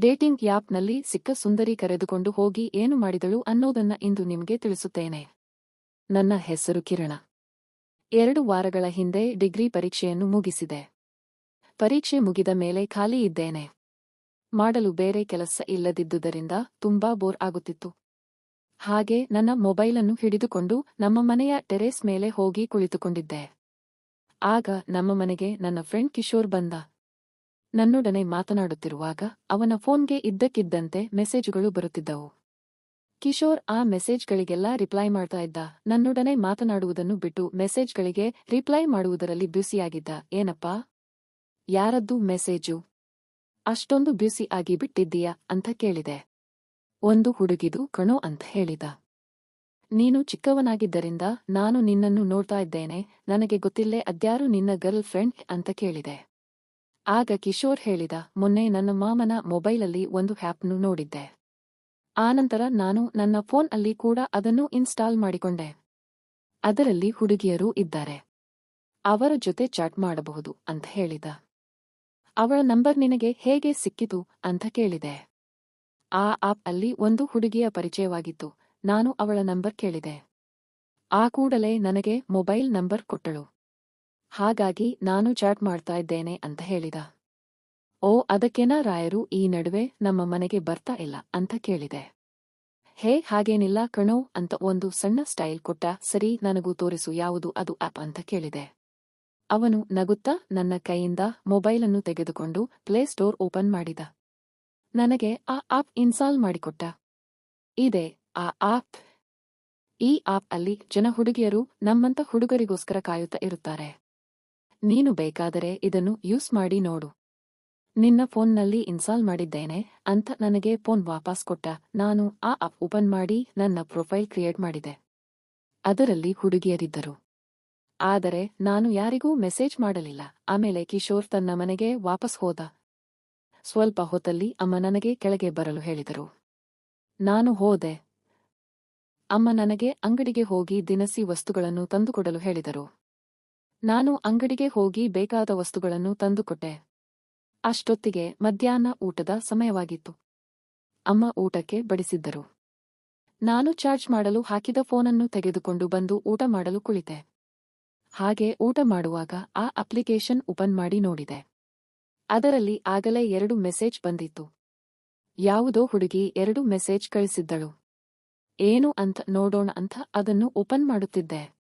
Dating ಯಾಪ್ನಲ್ಲಿ ಸಿಕ್ಕ ಸುಂದರಿ ಕರೆದುಕೊಂಡು ಹೋಗಿ ಏನು ಮಾಡಿದಳು ಅನ್ನೋದನ್ನ ಇಂದು ನಿಮಗೆ ತಿಳಿಸುತ್ತೇನೆ. ನನ್ನ ಹೆಸರು ಕಿರಣ. ಎರಡು ವಾರಗಳ ಹಿಂದೆ ಡಿಗ್ರಿ ಪರೀಕ್ಷೆಯನ್ನು ಮುಗಿಸಿದೆ. ಪರೀಕ್ಷೆ ಮುಗಿದ ಮೇಲೆ ಖಾಲಿ ಇದ್ದೇನೆ. ಮಾಡಲು ಬೇರೆ ಕೆಲಸ ಇಲ್ಲದಿದ್ದುದರಿಂದ ತುಂಬಾ ಬೋರ್ ಆಗುತ್ತಿತ್ತು. ಹಾಗೆ ನನ್ನ ಮೊಬೈಲನ್ನು ಹಿಡಿದುಕೊಂಡು ನಮ್ಮ ಮನೆಯ ಟೆರೇಸ್ ಮೇಲೆ ಹೋಗಿ ಕುಳಿತುಕೊಂಡಿದ್ದೆ. ಆಗ ನಮ್ಮ ಮನೆಗೆ ನನ್ನ ಫ್ರೆಂಡ್ ಕಿಶೋರ್ ಬಂದ. ನನ್ನೊಡನೆ ಮಾತನಾಡುತ್ತಿರುವಾಗ ಅವನ ಫೋನ್ಗೆ ಇದ್ದಕ್ಕಿದ್ದಂತೆ ಮೆಸೇಜುಗಳು ಬರುತ್ತಿದ್ದವು. ಕಿಶೋರ್ ಆ ಮೆಸೇಜ್ಗಳಿಗೆಲ್ಲ ರಿಪ್ಲೈ ಮಾಡ್ತಾ ಇದ್ದ. ನನ್ನೊಡನೆ ಮಾತನಾಡುವುದನ್ನು ಬಿಟ್ಟು ಮೆಸೇಜ್ಗಳಿಗೆ ರಿಪ್ಲೈ ಮಾಡುವುದರಲ್ಲಿ ಬ್ಯುಸಿಯಾಗಿದ್ದ. ಏನಪ್ಪಾ? ಯಾರದ್ದು ಮೆಸೇಜು? ಅಷ್ಟೊಂದು ಬ್ಯುಸಿ ಆಗಿ ಬಿಟ್ಟಿದ್ದೀಯಾ ಅಂತ ಕೇಳಿದೆ. ಒಂದು ಹುಡುಗಿದು ಕಣೋ ಅಂತ ಹೇಳಿದ. ನೀನು ಚಿಕ್ಕವನಾಗಿದ್ದರಿಂದ ನಾನು ನಿನ್ನನ್ನು ನೋಡ್ತಾ ಇದ್ದೇನೆ. ನನಗೆ ಗೊತ್ತಿಲ್ಲೇ ಅದ್ಯಾರು ನಿನ್ನ ಗರ್ಲ್ ಫ್ರೆಂಡ್ ಅಂತ ಕೇಳಿದೆ. ಆಗ ಕಿಶೋರ್ ಹೇಳಿದ, ಮೊನ್ನೆ ನನ್ನ ಮಾಮನ ಮೊಬೈಲಲ್ಲಿ ಒಂದು ಹ್ಯಾಪ್ನು ನೋಡಿದ್ದೆ. ಆನಂತರ ನಾನು ನನ್ನ ಫೋನ್ ಅಲ್ಲಿ ಕೂಡ ಅದನ್ನು ಇನ್ಸ್ಟಾಲ್ ಮಾಡಿಕೊಂಡೆ. ಅದರಲ್ಲಿ ಹುಡುಗಿಯರೂ ಇದ್ದಾರೆ. ಅವರ ಜೊತೆ ಚಾಟ್ ಮಾಡಬಹುದು ಅಂತ ಹೇಳಿದ. ಅವಳ ನಂಬರ್ ನಿನಗೆ ಹೇಗೆ ಸಿಕ್ಕಿತು ಅಂತ ಕೇಳಿದೆ. ಆ ಆಪ್ ಅಲ್ಲಿ ಒಂದು ಹುಡುಗಿಯ ಪರಿಚಯವಾಗಿತ್ತು. ನಾನು ಅವಳ ನಂಬರ್ ಕೇಳಿದೆ. ಆ ಕೂಡಲೇ ನನಗೆ ಮೊಬೈಲ್ ನಂಬರ್ ಕೊಟ್ಟಳು. ಹಾಗಾಗಿ ನಾನು ಚಾಟ್ ಮಾಡ್ತಾ ಇದ್ದೇನೆ ಅಂತ ಹೇಳಿದ. ಓ, ಅದಕ್ಕೇನ ರಾಯರು ಈ ನಡುವೆ ನಮ್ಮ ಮನೆಗೆ ಬರ್ತಾ ಇಲ್ಲ ಅಂತ ಕೇಳಿದೆ. ಹೇ, ಹಾಗೇನಿಲ್ಲ ಕಣೋ ಅಂತ ಒಂದು ಸಣ್ಣ ಸ್ಟೈಲ್ ಕೊಟ್ಟ, ಸರಿ, ನನಗೂ ತೋರಿಸು ಯಾವುದು ಅದು ಆಪ್ ಅಂತ ಕೇಳಿದೆ. ಅವನು ನಗುತ್ತಾ ನನ್ನ ಕೈಯಿಂದ ಮೊಬೈಲನ್ನು ತೆಗೆದುಕೊಂಡು ಪ್ಲೇಸ್ಟೋರ್ ಓಪನ್ ಮಾಡಿದ. ನನಗೆ ಆ ಆಪ್ ಇನ್ಸ್ಟಾಲ್ ಮಾಡಿಕೊಟ್ಟ. ಇದೆ, ಆ ಆಪ್. ಈ ಆಪ್ ಅಲ್ಲಿ ಜನ ಹುಡುಗಿಯರು ನಮ್ಮಂತ ಹುಡುಗರಿಗೋಸ್ಕರ ಕಾಯುತ್ತಾ ಇರುತ್ತಾರೆ. ನೀನು ಬೇಕಾದರೆ ಇದನ್ನು ಯೂಸ್ ಮಾಡಿ ನೋಡು. ನಿನ್ನ ಫೋನ್ನಲ್ಲಿ ಇನ್ಸ್ಟಾಲ್ ಮಾಡಿದ್ದೇನೆ ಅಂತ ನನಗೆ ಫೋನ್ ವಾಪಸ್ ಕೊಟ್ಟ. ನಾನು ಆ ಆಪ್ ಓಪನ್ ಮಾಡಿ ನನ್ನ ಪ್ರೊಫೈಲ್ ಕ್ರಿಯೇಟ್ ಮಾಡಿದೆ. ಅದರಲ್ಲಿ ಹುಡುಗಿಯರಿದ್ದರು. ಆದರೆ ನಾನು ಯಾರಿಗೂ ಮೆಸೇಜ್ ಮಾಡಲಿಲ್ಲ. ಆಮೇಲೆ ಕಿಶೋರ್ ತನ್ನ ಮನೆಗೆ ವಾಪಸ್ ಹೋದ. ಸ್ವಲ್ಪ ಹೊತ್ತಲ್ಲಿ ಅಮ್ಮ ನನಗೆ ಕೆಳಗೆ ಬರಲು ಹೇಳಿದರು. ನಾನು ಹೋದೆ. ಅಮ್ಮ ನನಗೆ ಅಂಗಡಿಗೆ ಹೋಗಿ ದಿನಸಿ ವಸ್ತುಗಳನ್ನು ತಂದುಕೊಡಲು ಹೇಳಿದರು. ನಾನು ಅಂಗಡಿಗೆ ಹೋಗಿ ಬೇಕಾದ ವಸ್ತುಗಳನ್ನು ತಂದುಕೊಟ್ಟೆ. ಅಷ್ಟೊತ್ತಿಗೆ ಮಧ್ಯಾಹ್ನ ಊಟದ ಸಮಯವಾಗಿತ್ತು. ಅಮ್ಮ ಊಟಕ್ಕೆ ಬಡಿಸಿದ್ದರು. ನಾನು ಚಾರ್ಜ್ ಮಾಡಲು ಹಾಕಿದ ಫೋನನ್ನು ತೆಗೆದುಕೊಂಡು ಬಂದು ಊಟ ಮಾಡಲು ಕುಳಿತೆ. ಹಾಗೆ ಊಟ ಮಾಡುವಾಗ ಆ ಅಪ್ಲಿಕೇಶನ್ ಓಪನ್ ಮಾಡಿ ನೋಡಿದೆ. ಅದರಲ್ಲಿ ಆಗಲೇ ಎರಡು ಮೆಸೇಜ್ ಬಂದಿತ್ತು. ಯಾವುದೋ ಹುಡುಗಿ ಎರಡು ಮೆಸೇಜ್ ಕಳಿಸಿದ್ದಳು. ಏನು ಅಂತ ನೋಡೋಣ ಅಂತ ಅದನ್ನು ಓಪನ್ ಮಾಡುತ್ತಿದ್ದೆ.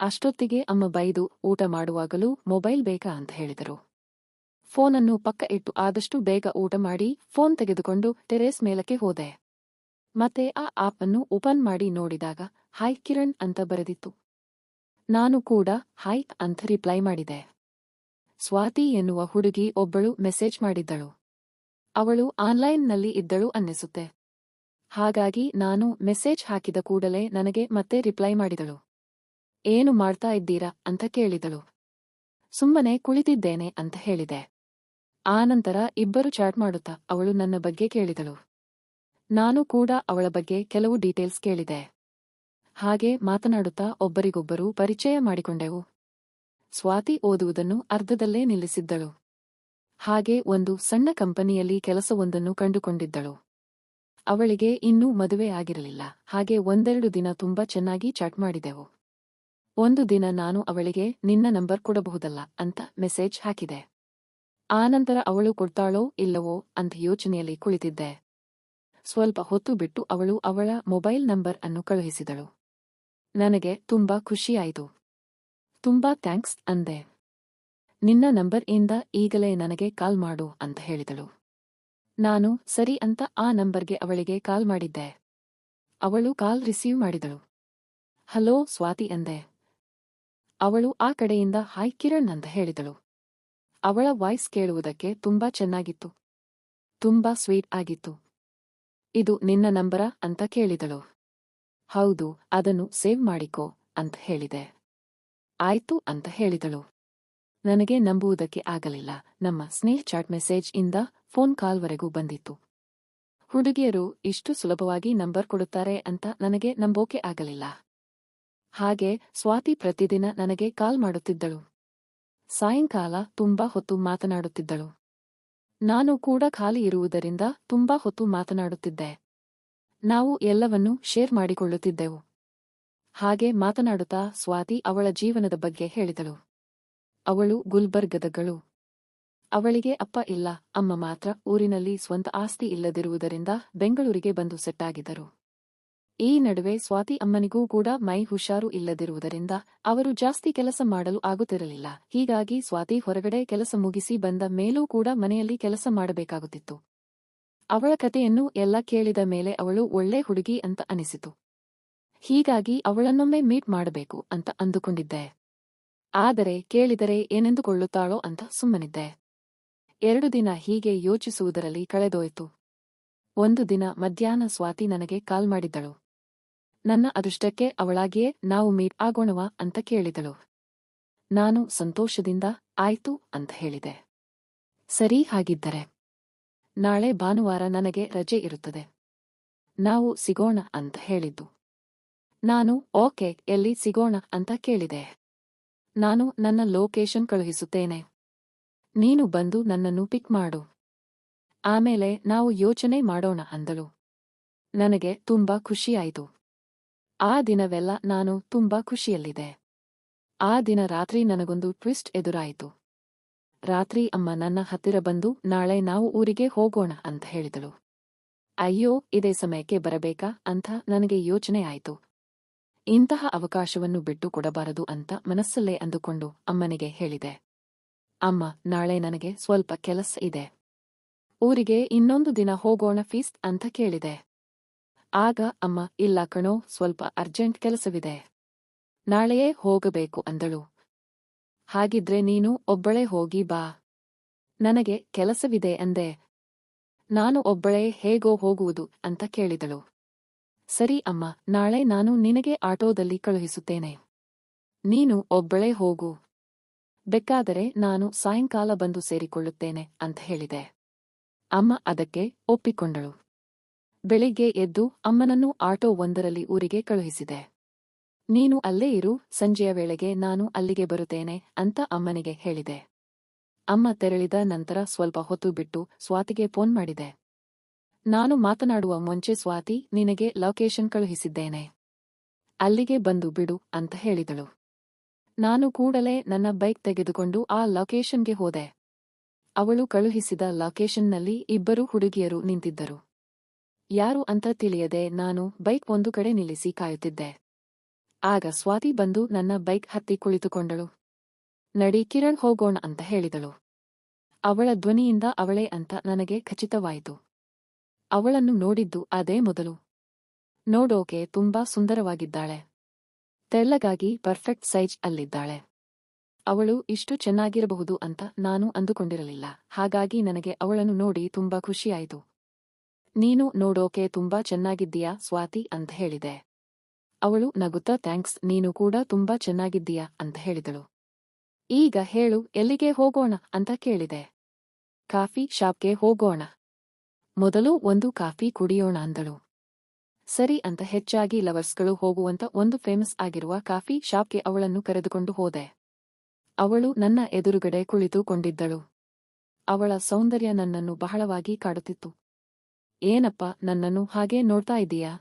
ಅಷ್ಟೊತ್ತಿಗೆ ಅಮ್ಮ ಬೈದು ಊಟ ಮಾಡುವಾಗಲೂ ಮೊಬೈಲ್ ಬೇಕಾ ಅಂತ ಹೇಳಿದರು. ಫೋನನ್ನು ಪಕ್ಕ ಇಟ್ಟು ಆದಷ್ಟು ಬೇಗ ಊಟ ಮಾಡಿ ಫೋನ್ ತೆಗೆದುಕೊಂಡು ಟೆರೇಸ್ ಮೇಲಕ್ಕೆ ಹೋದೆ. ಮತ್ತೆ ಆ ಆಪ್ ಅನ್ನು ಓಪನ್ ಮಾಡಿ ನೋಡಿದಾಗ, ಹಾಯ್ ಕಿರಣ್ ಅಂತ ಬರೆದಿತ್ತು. ನಾನು ಕೂಡ ಹಾಯ್ ಅಂತ ರಿಪ್ಲೈ ಮಾಡಿದೆ. ಸ್ವಾತಿ ಎನ್ನುವ ಹುಡುಗಿ ಒಬ್ಬಳು ಮೆಸೇಜ್ ಮಾಡಿದ್ದಳು. ಅವಳು ಆನ್ಲೈನ್ನಲ್ಲಿ ಇದ್ದಳು ಅನ್ನಿಸುತ್ತೆ. ಹಾಗಾಗಿ ನಾನು ಮೆಸೇಜ್ ಹಾಕಿದ ಕೂಡಲೇ ನನಗೆ ಮತ್ತೆ ರಿಪ್ಲೈ ಮಾಡಿದಳು. ಏನು ಮಾಡ್ತಾ ಇದ್ದೀರಾ ಅಂತ ಕೇಳಿದಳು. ಸುಮ್ಮನೆ ಕುಳಿತಿದ್ದೇನೆ ಅಂತ ಹೇಳಿದೆ. ಆನಂತರ ಇಬ್ಬರು ಚಾಟ್ ಮಾಡುತ್ತಾ ಅವಳು ನನ್ನ ಬಗ್ಗೆ ಕೇಳಿದಳು. ನಾನು ಕೂಡ ಅವಳ ಬಗ್ಗೆ ಕೆಲವು ಡೀಟೇಲ್ಸ್ ಕೇಳಿದೆ. ಹಾಗೆ ಮಾತನಾಡುತ್ತಾ ಒಬ್ಬರಿಗೊಬ್ಬರು ಪರಿಚಯ ಮಾಡಿಕೊಂಡೆವು. ಸ್ವಾತಿ ಓದುವುದನ್ನು ಅರ್ಧದಲ್ಲೇ ನಿಲ್ಲಿಸಿದ್ದಳು. ಹಾಗೆ ಒಂದು ಸಣ್ಣ ಕಂಪನಿಯಲ್ಲಿ ಕೆಲಸವೊಂದನ್ನು ಕಂಡುಕೊಂಡಿದ್ದಳು. ಅವಳಿಗೆ ಇನ್ನೂ ಮದುವೆ ಆಗಿರಲಿಲ್ಲ. ಹಾಗೆ ಒಂದೆರಡು ದಿನ ತುಂಬಾ ಚೆನ್ನಾಗಿ ಚಾಟ್ ಮಾಡಿದೆವು. ಒಂದು ದಿನ ನಾನು ಅವಳಿಗೆ, ನಿನ್ನ ನಂಬರ್ ಕೊಡಬಹುದಲ್ಲ ಅಂತ ಮೆಸೇಜ್ ಹಾಕಿದೆ. ಆನಂತರ ಅವಳು ಕೊಡ್ತಾಳೋ ಇಲ್ಲವೋ ಅಂತ ಯೋಚನೆಯಲ್ಲಿ ಕುಳಿತಿದ್ದೆ. ಸ್ವಲ್ಪ ಹೊತ್ತು ಬಿಟ್ಟು ಅವಳು ಅವಳ ಮೊಬೈಲ್ ನಂಬರ್ ಅನ್ನು ಕಳುಹಿಸಿದಳು. ನನಗೆ ತುಂಬಾ ಖುಷಿಯಾಯಿತು. ತುಂಬಾ ಥ್ಯಾಂಕ್ಸ್ ಅಂದೆ. ನಿನ್ನ ನಂಬರ್ ಇಂದ ಈಗಲೇ ನನಗೆ ಕಾಲ್ ಮಾಡು ಅಂತ ಹೇಳಿದಳು. ನಾನು, ಸರಿ ಅಂತ ಆ ನಂಬರ್ಗೆ ಅವಳಿಗೆ ಕಾಲ್ ಮಾಡಿದ್ದೆ. ಅವಳು ಕಾಲ್ ರಿಸೀವ್ ಮಾಡಿದಳು. ಹಲೋ ಸ್ವಾತಿ ಅಂದೆ. ಅವಳು ಆ ಕಡೆಯಿಂದ ಹಾಯ್ ಕಿರಣ್ ಅಂತ ಹೇಳಿದಳು. ಅವಳ ವಾಯ್ಸ್ ಕೇಳುವುದಕ್ಕೆ ತುಂಬಾ ಚೆನ್ನಾಗಿತ್ತು. ತುಂಬಾ ಸ್ವೀಟ್ ಆಗಿತ್ತು. ಇದು ನಿನ್ನ ನಂಬರ ಅಂತ ಕೇಳಿದಳು. ಹೌದು, ಅದನ್ನು ಸೇವ್ ಮಾಡಿಕೋ ಅಂತ ಹೇಳಿದೆ. ಆಯ್ತು ಅಂತ ಹೇಳಿದಳು. ನನಗೆ ನಂಬುವುದಕ್ಕೆ ಆಗಲಿಲ್ಲ. ನಮ್ಮ ಸ್ನೇಹ ಚಾಟ್ ಮೆಸೇಜ್ ಇಂದ ಫೋನ್ ಕಾಲ್ವರೆಗೂ ಬಂದಿತ್ತು. ಹುಡುಗಿಯರು ಇಷ್ಟು ಸುಲಭವಾಗಿ ನಂಬರ್ ಕೊಡುತ್ತಾರೆ ಅಂತ ನನಗೆ ನಂಬೋಕೆ ಆಗಲಿಲ್ಲ. ಹಾಗೆ ಸ್ವಾತಿ ಪ್ರತಿದಿನ ನನಗೆ ಕಾಲ್ ಮಾಡುತ್ತಿದ್ದಳು. ಸಾಯಂಕಾಲ ತುಂಬಾ ಹೊತ್ತು ಮಾತನಾಡುತ್ತಿದ್ದಳು. ನಾನು ಕೂಡ ಖಾಲಿ ಇರುವುದರಿಂದ ತುಂಬಾ ಹೊತ್ತು ಮಾತನಾಡುತ್ತಿದ್ದೆ. ನಾವು ಎಲ್ಲವನ್ನೂ ಶೇರ್ ಮಾಡಿಕೊಳ್ಳುತ್ತಿದ್ದೆವು. ಹಾಗೆ ಮಾತನಾಡುತ್ತಾ ಸ್ವಾತಿ ಅವಳ ಜೀವನದ ಬಗ್ಗೆ ಹೇಳಿದಳು. ಅವಳು ಗುಲ್ಬರ್ಗದಗಳು. ಅವಳಿಗೆ ಅಪ್ಪ ಇಲ್ಲ, ಅಮ್ಮ ಮಾತ್ರ ಊರಿನಲ್ಲಿ ಸ್ವಂತ ಆಸ್ತಿ ಇಲ್ಲದಿರುವುದರಿಂದ ಬೆಂಗಳೂರಿಗೆ ಬಂದು ಸೆಟ್ಟಾಗಿದ್ದರು. ಈ ನಡುವೆ ಸ್ವಾತಿ ಅಮ್ಮನಿಗೂ ಕೂಡ ಮೈ ಹುಷಾರು ಇಲ್ಲದಿರುವುದರಿಂದ ಅವರು ಜಾಸ್ತಿ ಕೆಲಸ ಮಾಡಲು ಆಗುತ್ತಿರಲಿಲ್ಲ. ಹೀಗಾಗಿ ಸ್ವಾತಿ ಹೊರಗಡೆ ಕೆಲಸ ಮುಗಿಸಿ ಬಂದ ಮೇಲೂ ಕೂಡ ಮನೆಯಲ್ಲಿ ಕೆಲಸ ಮಾಡಬೇಕಾಗುತ್ತಿತ್ತು. ಅವಳ ಕಥೆಯನ್ನು ಎಲ್ಲ ಕೇಳಿದ ಮೇಲೆ ಅವಳು ಒಳ್ಳೆ ಹುಡುಗಿ ಅಂತ ಅನಿಸಿತು. ಹೀಗಾಗಿ ಅವಳನ್ನೊಮ್ಮೆ ಮೀಟ್ ಮಾಡಬೇಕು ಅಂತ ಅಂದುಕೊಂಡಿದ್ದೆ. ಆದರೆ ಕೇಳಿದರೆ ಏನೆಂದುಕೊಳ್ಳುತ್ತಾಳೋ ಅಂತ ಸುಮ್ಮನಿದ್ದೆ. ಎರಡು ದಿನ ಹೀಗೆ ಯೋಚಿಸುವುದರಲ್ಲಿ ಕಳೆದೋಯಿತು. ಒಂದು ದಿನ ಮಧ್ಯಾಹ್ನ ಸ್ವಾತಿ ನನಗೆ ಕಾಲ್ ಮಾಡಿದ್ದಳು. ನನ್ನ ಅದೃಷ್ಟಕ್ಕೆ ಅವಳಾಗಿಯೇ ನಾವು ಮೀಟ್ ಆಗೋಣವಾ ಅಂತ ಕೇಳಿದಳು. ನಾನು ಸಂತೋಷದಿಂದ ಆಯ್ತು ಅಂತ ಹೇಳಿದೆ. ಸರಿ ಹಾಗಿದ್ದರೆ. ನಾಳೆ ಭಾನುವಾರ ನನಗೆ ರಜೆ ಇರುತ್ತದೆ. ನಾವು ಸಿಗೋಣ ಅಂತ ಹೇಳಿದ್ದು. ನಾನು ಓಕೆ, ಎಲ್ಲಿ ಸಿಗೋಣ ಅಂತ ಕೇಳಿದೆ. ನಾನು ನನ್ನ ಲೊಕೇಶನ್ ಕಳುಹಿಸುತ್ತೇನೆ. ನೀನು ಬಂದು ನನ್ನನ್ನು ಪಿಕ್ ಮಾಡು. ಆಮೇಲೆ ನಾವು ಯೋಚನೆ ಮಾಡೋಣ ಅಂದಳು. ನನಗೆ ತುಂಬಾ ಖುಷಿಯಾಯಿತು. ಆ ದಿನವೆಲ್ಲ ನಾನು ತುಂಬಾ ಖುಷಿಯಲ್ಲಿದೆ ಆ ದಿನ ರಾತ್ರಿ ನನಗೊಂದು ಟ್ವಿಸ್ಟ್ ಎದುರಾಯಿತು. ರಾತ್ರಿ ಅಮ್ಮ ನನ್ನ ಹತ್ತಿರ ಬಂದು, ನಾಳೆ ನಾವು ಊರಿಗೆ ಹೋಗೋಣ ಅಂತ ಹೇಳಿದಳು. ಅಯ್ಯೋ, ಇದೇ ಸಮಯಕ್ಕೆ ಬರಬೇಕಾ? ಅಂತ ನನಗೆ ಯೋಚನೆ ಆಯಿತು. ಇಂತಹ ಅವಕಾಶವನ್ನು ಬಿಟ್ಟು ಕೊಡಬಾರದು ಅಂತ ಮನಸ್ಸಲ್ಲೇ ಅಂದುಕೊಂಡು ಅಮ್ಮನಿಗೆ ಹೇಳಿದೆ. ಅಮ್ಮ, ನಾಳೆ ನನಗೆ ಸ್ವಲ್ಪ ಕೆಲಸ ಇದೆ. ಊರಿಗೆ ಇನ್ನೊಂದು ದಿನ ಹೋಗೋಣ ಫೀಸ್ ಅಂತ ಕೇಳಿದೆ. ಆಗ ಅಮ್ಮ, ಇಲ್ಲ ಕಣೋ, ಸ್ವಲ್ಪ ಅರ್ಜೆಂಟ್ ಕೆಲಸವಿದೆ. ನಾಳೆಯೇ ಹೋಗಬೇಕು ಅಂದಳು. ಹಾಗಿದ್ರೆ ನೀನು ಒಬ್ಬಳೇ ಹೋಗಿ ಬಾ. ನನಗೆ ಕೆಲಸವಿದೆ ಅಂದೆ. ನಾನು ಒಬ್ಬಳೇ ಹೇಗೋ ಹೋಗುವುದು ಅಂತ ಕೇಳಿದಳು. ಸರಿ ಅಮ್ಮ, ನಾಳೆ ನಾನು ನಿನಗೆ ಆಟೋದಲ್ಲಿ ಕಳುಹಿಸುತ್ತೇನೆ. ನೀನು ಒಬ್ಬಳೇ ಹೋಗು. ಬೇಕಾದರೆ ನಾನು ಸಾಯಂಕಾಲ ಬಂದು ಸೇರಿಕೊಳ್ಳುತ್ತೇನೆ ಅಂತ ಹೇಳಿದೆ. ಅಮ್ಮ ಅದಕ್ಕೆ ಒಪ್ಪಿಕೊಂಡಳು. ಬೆಳಿಗ್ಗೆ ಎದ್ದು ಅಮ್ಮನನ್ನು ಆಟೋ ಒಂದರಲ್ಲಿ ಊರಿಗೆ ಕಳುಹಿಸಿದೆ. ನೀನು ಅಲ್ಲೇ ಇರು, ಸಂಜೆಯ ವೇಳೆಗೆ ನಾನು ಅಲ್ಲಿಗೆ ಬರುತ್ತೇನೆ ಅಂತ ಅಮ್ಮನಿಗೆ ಹೇಳಿದೆ. ಅಮ್ಮ ತೆರಳಿದ ನಂತರ ಸ್ವಲ್ಪ ಹೊತ್ತು ಬಿಟ್ಟು ಸ್ವಾತಿಗೆ ಫೋನ್ ಮಾಡಿದೆ. ನಾನು ಮಾತನಾಡುವ ಮುಂಚೆ ಸ್ವಾತಿ, ನಿನಗೆ ಲೊಕೇಶನ್ ಕಳುಹಿಸಿದ್ದೇನೆ. ಅಲ್ಲಿಗೆ ಬಂದು ಬಿಡು ಅಂತ ಹೇಳಿದಳು. ನಾನು ಕೂಡಲೇ ನನ್ನ ಬೈಕ್ ತೆಗೆದುಕೊಂಡು ಆ ಲೊಕೇಶನ್ಗೆ ಹೋದೆ. ಅವಳು ಕಳುಹಿಸಿದ ಲೊಕೇಶನ್ನಲ್ಲಿ ಇಬ್ಬರು ಹುಡುಗಿಯರು ನಿಂತಿದ್ದರು. ಯಾರು ಅಂತ ತಿಳಿಯದೆ ನಾನು ಬೈಕ್ ಒಂದು ಕಡೆ ನಿಲ್ಲಿಸಿ ಕಾಯುತ್ತಿದ್ದೆ. ಆಗ ಸ್ವಾತಿ ಬಂದು ನನ್ನ ಬೈಕ್ ಹತ್ತಿ ಕುಳಿತುಕೊಂಡಳು. ನಡಿ ಕಿರಣ್ ಹೋಗೋಣ ಅಂತ ಹೇಳಿದಳು. ಅವಳ ಧ್ವನಿಯಿಂದ ಅವಳೇ ಅಂತ ನನಗೆ ಖಚಿತವಾಯಿತು. ಅವಳನ್ನು ನೋಡಿದ್ದು ಅದೇ ಮೊದಲು. ನೋಡೋಕೆ ತುಂಬಾ ಸುಂದರವಾಗಿದ್ದಾಳೆ. ತೆಳ್ಳಗಾಗಿ ಪರ್ಫೆಕ್ಟ್ ಸೈಜ್ ಅಲ್ಲಿದ್ದಾಳೆ. ಅವಳು ಇಷ್ಟು ಚೆನ್ನಾಗಿರಬಹುದು ಅಂತ ನಾನು ಅಂದುಕೊಂಡಿರಲಿಲ್ಲ. ಹಾಗಾಗಿ ನನಗೆ ಅವಳನ್ನು ನೋಡಿ ತುಂಬಾ ಖುಷಿಯಾಯಿತು. ನೀನು ನೋಡೋಕೆ ತುಂಬಾ ಚೆನ್ನಾಗಿದ್ದೀಯಾ ಸ್ವಾತಿ ಅಂತ ಹೇಳಿದೆ. ಅವಳು ನಗುತ್ತಾ, ಥ್ಯಾಂಕ್ಸ್, ನೀನು ಕೂಡ ತುಂಬಾ ಚೆನ್ನಾಗಿದ್ದೀಯಾ? ಅಂತ ಹೇಳಿದಳು. ಈಗ ಹೇಳು, ಎಲ್ಲಿಗೆ ಹೋಗೋಣ? ಅಂತ ಕೇಳಿದೆ. ಕಾಫಿ ಶಾಪ್ಗೆ ಹೋಗೋಣ. ಮೊದಲು ಒಂದು ಕಾಫಿ ಕುಡಿಯೋಣ, ಅಂದಳು. ಸರಿ, ಅಂತ ಹೆಚ್ಚಾಗಿ ಲವರ್ಸ್ಗಳು ಹೋಗುವಂತ ಒಂದು ಫೇಮಸ್ ಆಗಿರುವ ಕಾಫಿ ಶಾಪ್ಗೆ ಅವಳನ್ನು ಕರೆದುಕೊಂಡು ಹೋದೆ. ಅವಳು ನನ್ನ ಎದುರುಗಡೆ ಕುಳಿತುಕೊಂಡಿದ್ದಳು. ಅವಳ ಸೌಂದರ್ಯ ನನ್ನನ್ನು ಬಹಳವಾಗಿ ಕಾಡುತ್ತಿತ್ತು. ಏನಪ್ಪ ನನ್ನನ್ನು ಹಾಗೆ ನೋಡ್ತಾ ಇದ್ದೀಯಾ?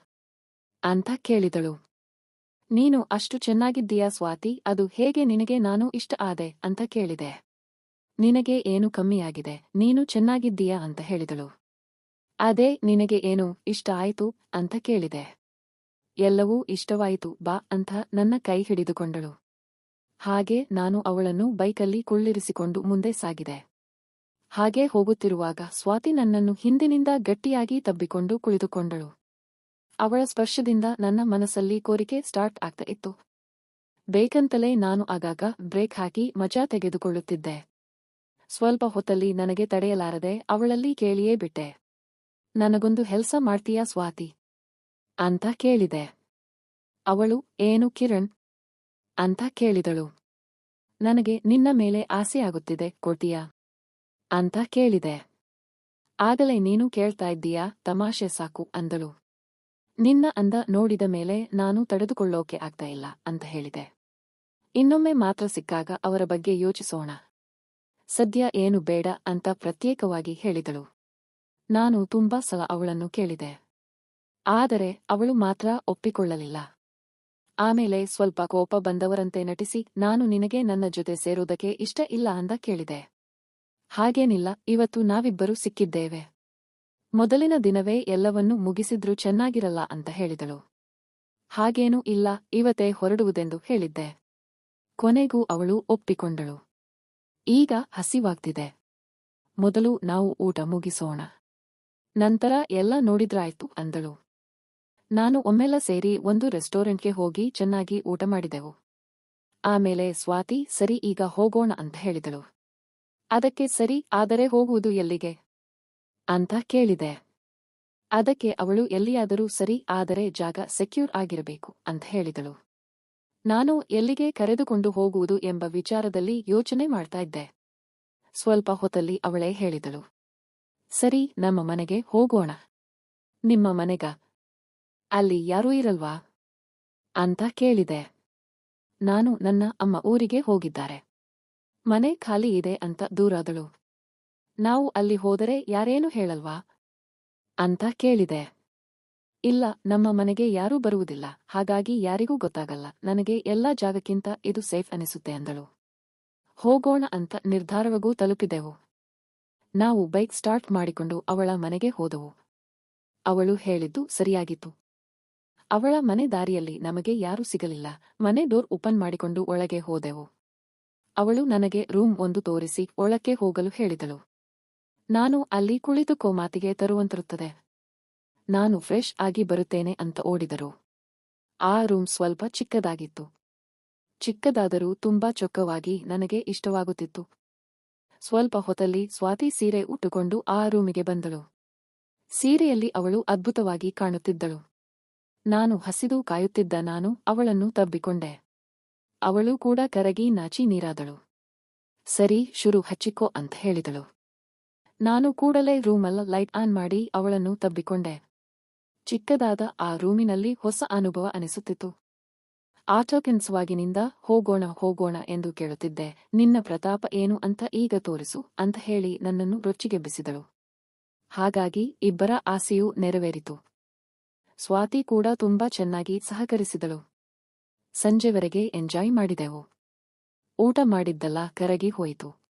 ಅಂತ ಕೇಳಿದಳು. ನೀನು ಅಷ್ಟು ಚೆನ್ನಾಗಿದ್ದೀಯಾ ಸ್ವಾತಿ? ಅದು ಹೇಗೆ ನಿನಗೆ ನಾನು ಇಷ್ಟ ಆದೆ? ಅಂತ ಕೇಳಿದೆ. ನಿನಗೆ ಏನು ಕಮ್ಮಿಯಾಗಿದೆ? ನೀನು ಚೆನ್ನಾಗಿದ್ದೀಯಾ? ಅಂತ ಹೇಳಿದಳು. ಅದೇ, ನಿನಗೆ ಏನು ಇಷ್ಟ ಆಯಿತು? ಅಂತ ಕೇಳಿದೆ. ಎಲ್ಲವೂ ಇಷ್ಟವಾಯಿತು, ಬಾ ಅಂತ ನನ್ನ ಕೈ ಹಿಡಿದುಕೊಂಡಳು. ಹಾಗೆ ನಾನು ಅವಳನ್ನು ಬೈಕಲ್ಲಿ ಕುಳ್ಳಿರಿಸಿಕೊಂಡು ಮುಂದೆ ಸಾಗಿದೆ. ಹಾಗೆ ಹೋಗುತ್ತಿರುವಾಗ ಸ್ವಾತಿ ನನ್ನನ್ನು ಹಿಂದಿನಿಂದ ಗಟ್ಟಿಯಾಗಿ ತಬ್ಬಿಕೊಂಡು ಕುಳಿತುಕೊಂಡಳು. ಅವಳ ಸ್ಪರ್ಶದಿಂದ ನನ್ನ ಮನಸ್ಸಲ್ಲಿ ಕೋರಿಕೆ ಸ್ಟಾರ್ಟ್ ಆಗ್ತಾ ಇತ್ತು. ಬೇಕಂತಲೇ ನಾನು ಆಗಾಗ ಬ್ರೇಕ್ ಹಾಕಿ ಮಜಾ ತೆಗೆದುಕೊಳ್ಳುತ್ತಿದ್ದೆ. ಸ್ವಲ್ಪ ಹೊತ್ತಲ್ಲಿ ನನಗೆ ತಡೆಯಲಾರದೆ ಅವಳಲ್ಲಿ ಕೇಳಿಯೇ ಬಿಟ್ಟೆ. ನನಗೊಂದು ಹೆಲ್ಸ ಮಾಡ್ತೀಯಾ ಸ್ವಾತಿ? ಅಂತ ಕೇಳಿದೆ. ಅವಳು, ಏನು ಕಿರಣ್? ಅಂತ ಕೇಳಿದಳು. ನನಗೆ ನಿನ್ನ ಮೇಲೆ ಆಸೆಯಾಗುತ್ತಿದೆ ಕೊಡ್ತೀಯಾ ಅಂತ ಕೇಳಿದೆ. ಆಗಲೇ ನೀನು ಕೇಳ್ತಾ ಇದ್ದೀಯಾ? ತಮಾಷೆ ಸಾಕು ಅಂದಳು. ನಿನ್ನ ಅಂದ ನೋಡಿದ ಮೇಲೆ ನಾನು ತಡೆದುಕೊಳ್ಳೋಕೆ ಆಗ್ತಾ ಇಲ್ಲ ಅಂತ ಹೇಳಿದೆ. ಇನ್ನೊಮ್ಮೆ ಮಾತ್ರ ಸಿಕ್ಕಾಗ ಅವರ ಬಗ್ಗೆ ಯೋಚಿಸೋಣ. ಸದ್ಯ ಏನು ಬೇಡ ಅಂತ ಪ್ರತ್ಯೇಕವಾಗಿ ಹೇಳಿದಳು. ನಾನು ತುಂಬಾ ಸಲ ಅವಳನ್ನು ಕೇಳಿದೆ. ಆದರೆ ಅವಳು ಮಾತ್ರ ಒಪ್ಪಿಕೊಳ್ಳಲಿಲ್ಲ. ಆಮೇಲೆ ಸ್ವಲ್ಪ ಕೋಪ ಬಂದವರಂತೆ ನಟಿಸಿ, ನಾನು ನಿನಗೆ ನನ್ನ ಜೊತೆ ಸೇರುವುದಕ್ಕೆ ಇಷ್ಟ ಇಲ್ಲ ಅಂದ ಕೇಳಿದೆ. ಹಾಗೇನಿಲ್ಲ, ಇವತ್ತು ನಾವಿಬ್ಬರು ಸಿಕ್ಕಿದ್ದೇವೆ. ಮೊದಲಿನ ದಿನವೇ ಎಲ್ಲವನ್ನೂ ಮುಗಿಸಿದ್ರೂ ಚೆನ್ನಾಗಿರಲ್ಲ ಅಂತ ಹೇಳಿದಳು. ಹಾಗೇನೂ ಇಲ್ಲ, ಇವತ್ತೇ ಹೊರಡುವುದೆಂದು ಹೇಳಿದ್ದೆ. ಕೊನೆಗೂ ಅವಳು ಒಪ್ಪಿಕೊಂಡಳು. ಈಗ ಹಸಿವಾಗ್ತಿದೆ. ಮೊದಲು ನಾವು ಊಟ ಮುಗಿಸೋಣ. ನಂತರ ಎಲ್ಲ ನೋಡಿದ್ರಾಯ್ತು ಅಂದಳು. ನಾನು ಒಮ್ಮೆಲ್ಲ ಸೇರಿ ಒಂದು ರೆಸ್ಟೋರೆಂಟ್ಗೆ ಹೋಗಿ ಚೆನ್ನಾಗಿ ಊಟ ಮಾಡಿದೆವು. ಆಮೇಲೆ ಸ್ವಾತಿ, ಸರಿ ಈಗ ಹೋಗೋಣ ಅಂತ ಹೇಳಿದಳು. ಅದಕ್ಕೆ ಸರಿ, ಆದರೆ ಹೋಗುವುದು ಎಲ್ಲಿಗೆ? ಅಂತ ಕೇಳಿದೆ. ಅದಕ್ಕೆ ಅವಳು ಎಲ್ಲಿಯಾದರೂ ಸರಿ, ಆದರೆ ಜಾಗ ಸೆಕ್ಯೂರ್ ಆಗಿರಬೇಕು ಅಂತ ಹೇಳಿದಳು. ನಾನು ಎಲ್ಲಿಗೆ ಕರೆದುಕೊಂಡು ಹೋಗುವುದು ಎಂಬ ವಿಚಾರದಲ್ಲಿ ಯೋಚನೆ ಮಾಡ್ತಾ ಇದ್ದೆ. ಸ್ವಲ್ಪ ಹೊತ್ತಲ್ಲಿ ಅವಳೇ ಹೇಳಿದಳು. ಸರಿ, ನಮ್ಮ ಮನೆಗೆ ಹೋಗೋಣ. ನಿಮ್ಮ ಮನೆಗ? ಅಲ್ಲಿ ಯಾರೂ ಇರಲ್ವಾ? ಅಂತ ಕೇಳಿದೆ. ನಾನು ನನ್ನ ಅಮ್ಮ ಊರಿಗೆ ಹೋಗಿದ್ದಾರೆ. ಮನೆ ಖಾಲಿ ಇದೆ ಅಂತ ದೂರಾದಳು. ನಾವು ಅಲ್ಲಿ ಹೋದರೆ ಯಾರೇನು ಹೇಳಲ್ವಾ? ಅಂತ ಕೇಳಿದೆ. ಇಲ್ಲ, ನಮ್ಮ ಮನೆಗೆ ಯಾರೂ ಬರುವುದಿಲ್ಲ. ಹಾಗಾಗಿ ಯಾರಿಗೂ ಗೊತ್ತಾಗಲ್ಲ. ನನಗೆ ಎಲ್ಲ ಜಾಗಕ್ಕಿಂತ ಇದು ಸೇಫ್ ಅನಿಸುತ್ತೆ ಅಂದಳು. ಹೋಗೋಣ ಅಂತ ನಿರ್ಧಾರವಾಗೂ ತಲುಪಿದೆವು. ನಾವು ಬೈಕ್ ಸ್ಟಾರ್ಟ್ ಮಾಡಿಕೊಂಡು ಅವಳ ಮನೆಗೆ ಹೋದವು. ಅವಳು ಹೇಳಿದ್ದು ಸರಿಯಾಗಿತ್ತು. ಅವಳ ಮನೆ ದಾರಿಯಲ್ಲಿ ನಮಗೆ ಯಾರೂ ಸಿಗಲಿಲ್ಲ. ಮನೆ ಡೋರ್ ಓಪನ್ ಮಾಡಿಕೊಂಡು ಒಳಗೆ ಹೋದೆವು. ಅವಳು ನನಗೆ ರೂಮ್ ಒಂದು ತೋರಿಸಿ ಒಳಕ್ಕೆ ಹೋಗಲು ಹೇಳಿದಳು. ನಾನು ಅಲ್ಲಿ ಕುಳಿತುಕೋ ಮಾತಿಗೆ ತರುವಂತಿರುತ್ತದೆ. ನಾನು ಫ್ರೆಶ್ ಆಗಿ ಬರುತ್ತೇನೆ ಅಂತ ಓಡಿದರು. ಆ ರೂಮ್ ಸ್ವಲ್ಪ ಚಿಕ್ಕದಾಗಿತ್ತು. ಚಿಕ್ಕದಾದರೂ ತುಂಬಾ ಚೊಕ್ಕವಾಗಿ ನನಗೆ ಇಷ್ಟವಾಗುತ್ತಿತ್ತು. ಸ್ವಲ್ಪ ಹೊತ್ತಲ್ಲಿ ಸ್ವಾತಿ ಸೀರೆ ಉಟ್ಟುಕೊಂಡು ಆ ರೂಮಿಗೆ ಬಂದಳು. ಸೀರೆಯಲ್ಲಿ ಅವಳು ಅದ್ಭುತವಾಗಿ ಕಾಣುತ್ತಿದ್ದಳು. ನಾನು ಹಸಿದು ಕಾಯುತ್ತಿದ್ದ ನಾನು ಅವಳನ್ನು ತಬ್ಬಿಕೊಂಡೆ. ಅವಳು ಕೂಡ ಕರಗಿ ನಾಚಿ ನೀರಾದಳು. ಸರಿ, ಶುರು ಹಚ್ಚಿಕೋ ಅಂತ ಹೇಳಿದಳು. ನಾನು ಕೂಡಲೇ ರೂಮಲ್ಲ ಲೈಟ್ ಆನ್ ಮಾಡಿ ಅವಳನ್ನು ತಬ್ಬಿಕೊಂಡೆ. ಚಿಕ್ಕದಾದ ಆ ರೂಮಿನಲ್ಲಿ ಹೊಸ ಅನುಭವ ಅನಿಸುತ್ತಿತ್ತು. ಆಟೋಕೆನ್ಸ್ವಾಗಿನಿಂದ ಹೋಗೋಣ ಹೋಗೋಣ ಎಂದು ಕೇಳುತ್ತಿದ್ದೆ. ನಿನ್ನ ಪ್ರತಾಪ ಏನು ಅಂತ ಈಗ ತೋರಿಸು ಅಂತ ಹೇಳಿ ನನ್ನನ್ನು ರೊಚ್ಚಿಗೆಬ್ಬಿಸಿದಳು ಹಾಗಾಗಿ ಇಬ್ಬರ ಆಸೆಯೂ ನೆರವೇರಿತು. ಸ್ವಾತಿ ಕೂಡ ತುಂಬಾ ಚೆನ್ನಾಗಿ ಸಹಕರಿಸಿದಳು. ಸಂಜೆವರೆಗೆ ಎಂಜಾಯ್ ಮಾಡಿದೆವು. ಊಟ ಮಾಡಿದ್ದಲ್ಲ ಕರಗಿ ಹೋಯಿತು.